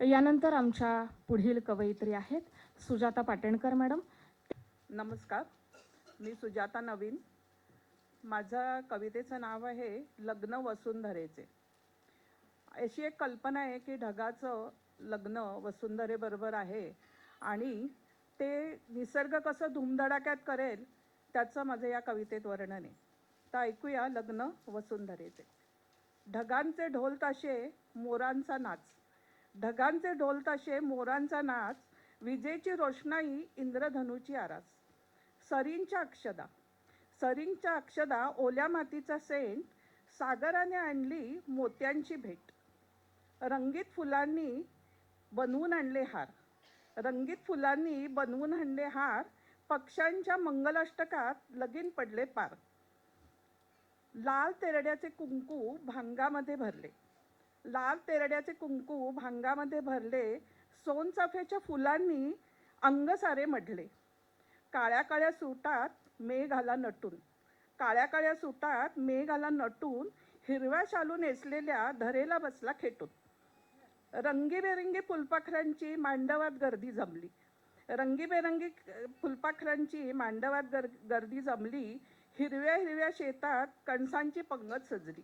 यानंतर आमच्या पुढील कवयित्री आहेत सुजाता पाटणकर मॅडम. नमस्कार. मी सुजाता नवीन. माझं कवितेचं नाव आहे लग्न वसुंधरेचे. अशी एक कल्पना आहे की ढगाचं लग्न वसुंधरेबरोबर आहे आणि ते निसर्ग कसं धुमधडाक्यात करेल त्याचं माझं या कवितेत वर्णन आहे. तर ऐकूया लग्न वसुंधरेचे. ढगांचे ढोल ताशे मोरांचा नाच. ढगांचे ढोलताशे मोरांचा नाच विजेची रोषणाई इंद्रधनुची आरास. सरींच्या अक्षदा. सरींच्या अक्षदा ओल्या मातीचा सेंट सागराने आणली मोत्यांची भेट. रंगीत फुलांनी बनवून आणले हार. रंगीत फुलांनी बनवून आणले हार पक्ष्यांच्या मंगलाष्टकात लगीन पडले पार. लाल तेरड्याचे कुंकू भांगामध्ये भरले. लाल तेरड्याचे कुंकू भांगामध्ये भरले सोनचाफ्याच्या फुलांनी अंग सारे मढले काळ्या काळ्या सुटात मेघ आला नटून. काळ्या काळ्या सुटात मेघ आला नटून हिरव्या शालू नेसलेल्या धरेला बसला खेटून. रंगीबेरंगी फुलपाखरांची मांडवात गर्दी जमली. रंगीबेरंगी फुलपाखरांची मांडवात गर गर्दी जमली. हिरव्या हिरव्या शेतात कणसांची पंगत सजली.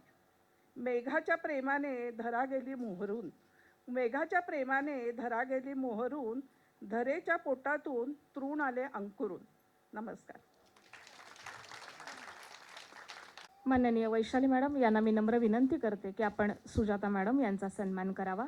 मेघाच्या प्रेमाने धरा गेली मोहरून. मेघाच्या प्रेमाने धरा गेली मोहरून धरेच्या पोटातून तृण आले अंकुरून. नमस्कार. माननीय वैशाली मॅडम यांना मी नम्र विनंती करते की आपण सुजाता मॅडम यांचा सन्मान करावा.